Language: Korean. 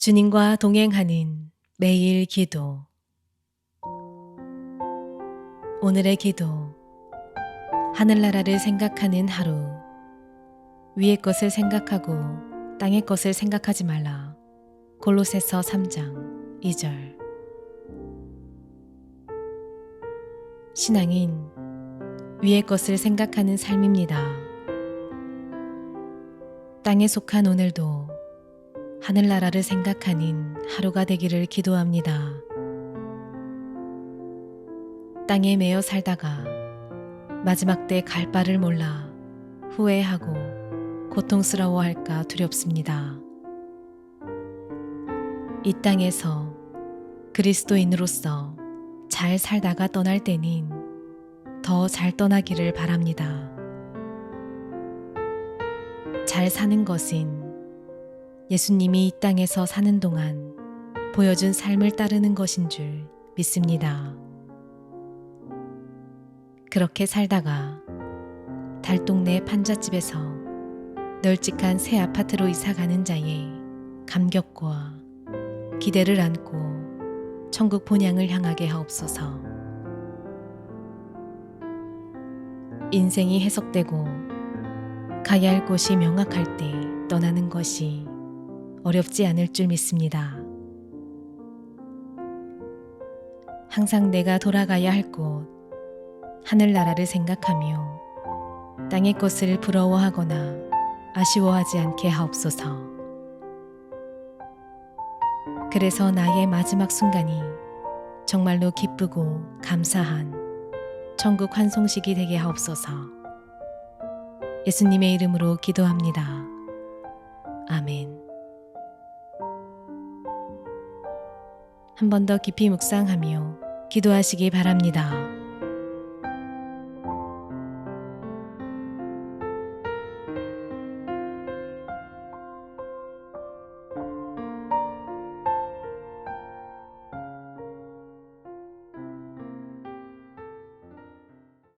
주님과 동행하는 매일 기도. 오늘의 기도. 하늘나라를 생각하는 하루. 위의 것을 생각하고 땅의 것을 생각하지 말라. 골로새서 3장 2절. 신앙인 위의 것을 생각하는 삶입니다. 땅에 속한 오늘도 하늘나라를 생각하는 하루가 되기를 기도합니다. 땅에 매여 살다가 마지막 때 갈 바를 몰라 후회하고 고통스러워할까 두렵습니다. 이 땅에서 그리스도인으로서 잘 살다가 떠날 때는 더 잘 떠나기를 바랍니다. 잘 사는 것은 예수님이 이 땅에서 사는 동안 보여준 삶을 따르는 것인 줄 믿습니다. 그렇게 살다가 달동네 판잣집에서 널찍한 새 아파트로 이사가는 자의 감격과 기대를 안고 천국 본향을 향하게 하옵소서. 인생이 해석되고 가야 할 곳이 명확할 때 떠나는 것이 어렵지 않을 줄 믿습니다. 항상 내가 돌아가야 할 곳, 하늘나라를 생각하며 땅의 것을 부러워하거나 아쉬워하지 않게 하옵소서. 그래서 나의 마지막 순간이 정말로 기쁘고 감사한 천국 환송식이 되게 하옵소서. 예수님의 이름으로 기도합니다. 아멘. 한 번 더 깊이 묵상하며 기도하시기 바랍니다.